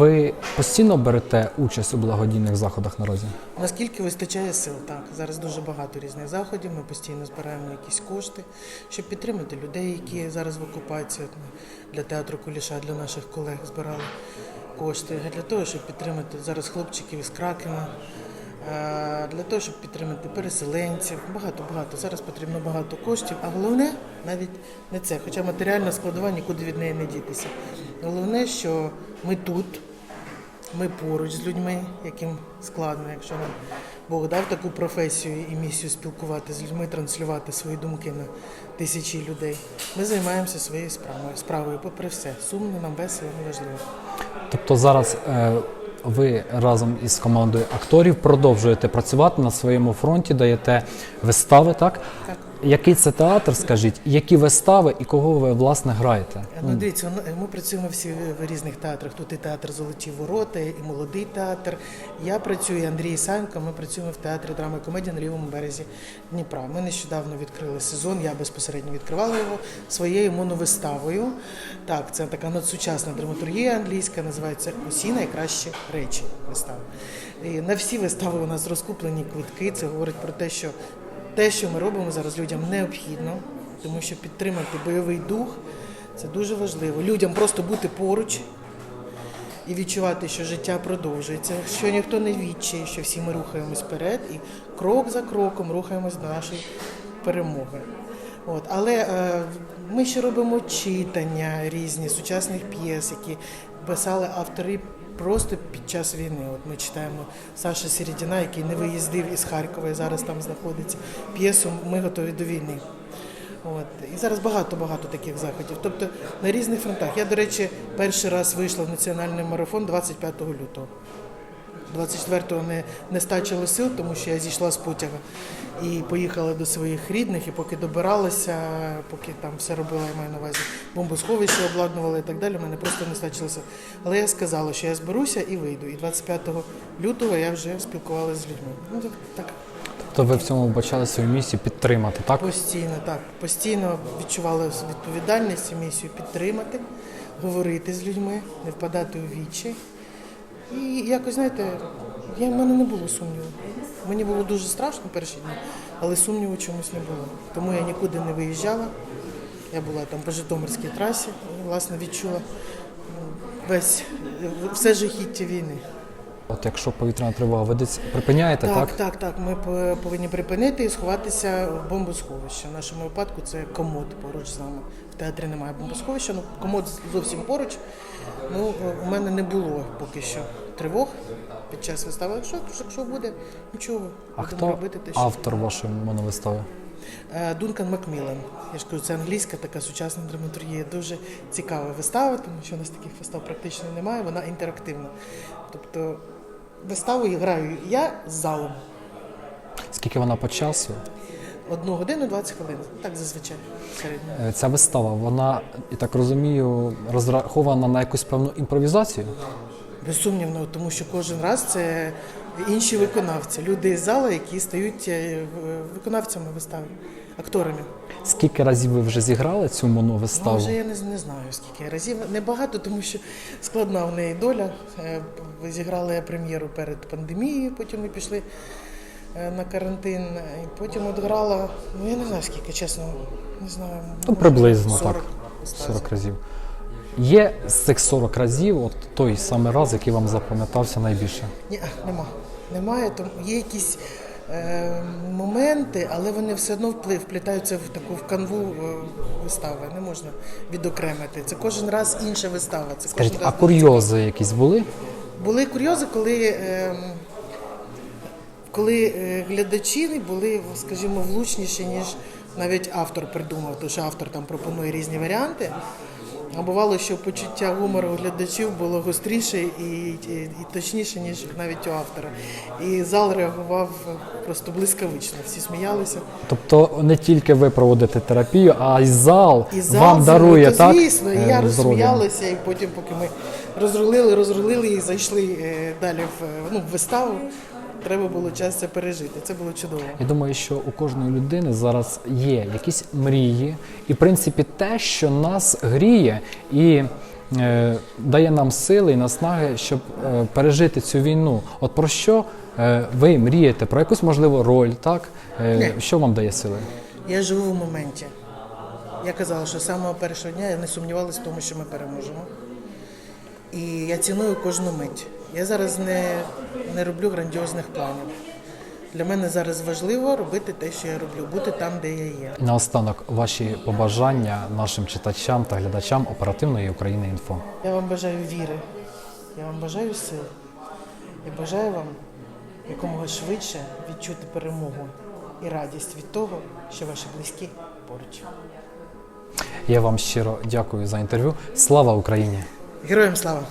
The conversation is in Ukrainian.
Ви постійно берете участь у благодійних заходах на розі? Наскільки вистачає сил, так. Зараз дуже багато різних заходів. Ми постійно збираємо якісь кошти, щоб підтримати людей, які зараз в окупації. Для театру Куліша, для наших колег збирали кошти. Для того, щоб підтримати зараз хлопчиків із Кракена, е, для того, щоб підтримати переселенців. Багато, багато. Зараз потрібно багато коштів. А головне навіть не це, хоча матеріальна складова нікуди від неї не дітися. Головне, що ми тут. Ми поруч з людьми, яким складно, якщо нам Бог дав таку професію і місію спілкувати з людьми, транслювати свої думки на тисячі людей. Ми займаємося своєю справою, справою, попри все. Сумно, нам весело, неважливо. Тобто зараз е, ви разом із командою акторів продовжуєте працювати на своєму фронті, даєте вистави, так? Так. Який це театр, скажіть, які вистави і кого ви власне граєте? Ну, дивіться, ну, ми працюємо всі в різних театрах. Тут і театр Золоті ворота, і молодий театр. Я працюю, і Андрій Санько, ми працюємо в театрі драми і комедії на лівому березі Дніпра. Ми нещодавно відкрили сезон, я безпосередньо відкривала його своєю моновиставою. Так, це така надсучасна драматургія англійська, називається Усі найкращі речі вистава. І на всі вистави у нас розкуплені квитки. Це говорить про те, що те, що ми робимо зараз людям необхідно, тому що підтримати бойовий дух це дуже важливо. Людям просто бути поруч і відчувати, що життя продовжується, що ніхто не відчає, що всі ми рухаємось вперед і крок за кроком рухаємось до нашої перемоги. От. Але е, ми ще робимо читання різні сучасних п'єс, які писали автори просто під час війни. От ми читаємо Саша Середіна, який не виїздив із Харкова і зараз там знаходиться. П'єсу Ми готові до війни. От. І зараз багато-багато таких заходів. Тобто на різних фронтах. Я, до речі, перший раз вийшла в національний марафон 25 лютого. 24-го не, не стачило сил, тому що я зійшла з потяга і поїхала до своїх рідних, і поки добиралася, поки там все робила, я маю на увазі бомбосховище обладнувала і так далі, мене просто не стачило сил. Але я сказала, що я зберуся і вийду. І 25 лютого я вже спілкувалася з людьми. Ну так, так Тобто ви в цьому вбачали свою місію підтримати, так? Постійно, так. Постійно відчувала відповідальність і місію підтримати, говорити з людьми, не впадати у вічі. І якось, знаєте, я, в мене не було сумніву. Мені було дуже страшно перші дні, але сумніву чомусь не було. Тому я нікуди не виїжджала. Я була там по Житомирській трасі власне, відчула весь все жахіття війни. От якщо повітряна тривога ведеться, припиняєте, так? Так, так, так. Ми повинні припинити і сховатися в бомбосховище. В нашому випадку це комод поруч з нами. В театрі немає бомбосховища, ну комод зовсім поруч. Ну, у мене не було поки що тривог під час вистави. Якщо, якщо буде, нічого, А будемо хто робити те, що автор вашої моновистави? Е, Дункан Макміллан. Я ж кажу, це англійська така сучасна драматургія. Дуже цікава вистава, тому що у нас таких вистав практично немає. Вона інтерактивна. Тобто виставу граю я з залом. Скільки вона по часу? Одну годину 20 хвилин. Так зазвичай середньо. Е, Ця вистава, вона, я так розумію, розрахована на якусь певну імпровізацію? Безсумнівно, тому що кожен раз це інші виконавці, люди з зала, які стають е, виконавцями вистави, акторами. Скільки разів ви вже зіграли цю моновиставу? Може, я не, не знаю скільки разів. Небагато, тому що складна в неї доля. Е, Зіграли прем'єру перед пандемією, потім ми пішли е, на карантин. І потім от грала, ну я не знаю скільки, чесно, не знаю. Ну, приблизно 40 так. вистав. 40 разів. Є з цих 40 разів от той самий раз, який вам запам'ятався найбільше. Ні, нема. Немає. Тому є якісь е, моменти, але вони все одно впли- вплітаються в таку в канву е, вистави. Не можна відокремити. Це кожен раз інша вистава. Це Скажіть, кожен а раз курйози якісь були? були курйози, коли, е, коли е, глядачі були, скажімо, влучніші, ніж навіть автор придумав, тому що автор там пропонує різні варіанти. А бувало, що почуття гумору у глядачів було гостріше і, і, і точніше, ніж навіть у автора. І зал реагував просто блискавично. Всі сміялися. Тобто не тільки ви проводите терапію, а й зал, І зал вам дарує, ну, то, так? Звісно, і е, я розсміялася, і потім, поки ми розрулили, розрулили і зайшли е, далі в, е, ну, в виставу, треба було час це пережити. Це було чудово. Я думаю, що у кожної людини зараз є якісь мрії, і в принципі те, що нас гріє і е, дає нам сили і наснаги, щоб е, пережити цю війну. От про що е, ви мрієте? Про якусь можливо роль, так? Е, що вам дає сили? Я живу в моменті. Я казала, що з самого першого дня я не сумнівалася в тому, що ми переможемо. І я ціную кожну мить. Я зараз не, не роблю грандіозних планів. Для мене зараз важливо робити те, що я роблю, бути там, де я є. Наостанок ваші побажання нашим читачам та глядачам оперативної України інфо. Я вам бажаю віри, я вам бажаю сил. І бажаю вам якомога швидше відчути перемогу і радість від того, що ваші близькі поруч. Я вам щиро дякую за інтерв'ю. Слава Україні! Героям слава!